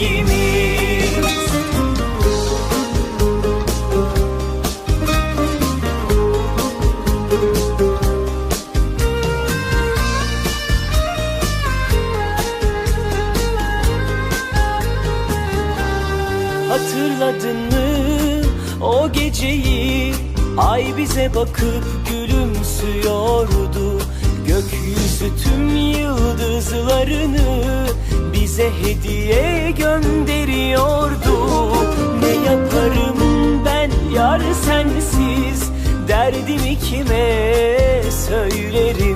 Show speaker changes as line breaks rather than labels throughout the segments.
Hatırladın mı o geceyi? Ay bize bakıp gülümsüyordu. Gökyüzü tüm yıldızlarını Bize hediye gönderiyordu. Ne yaparım ben yar sensiz? Derdimi kime söylerim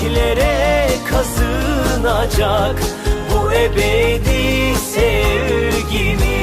Tarihlere kazınacak Bu ebedi sevgimiz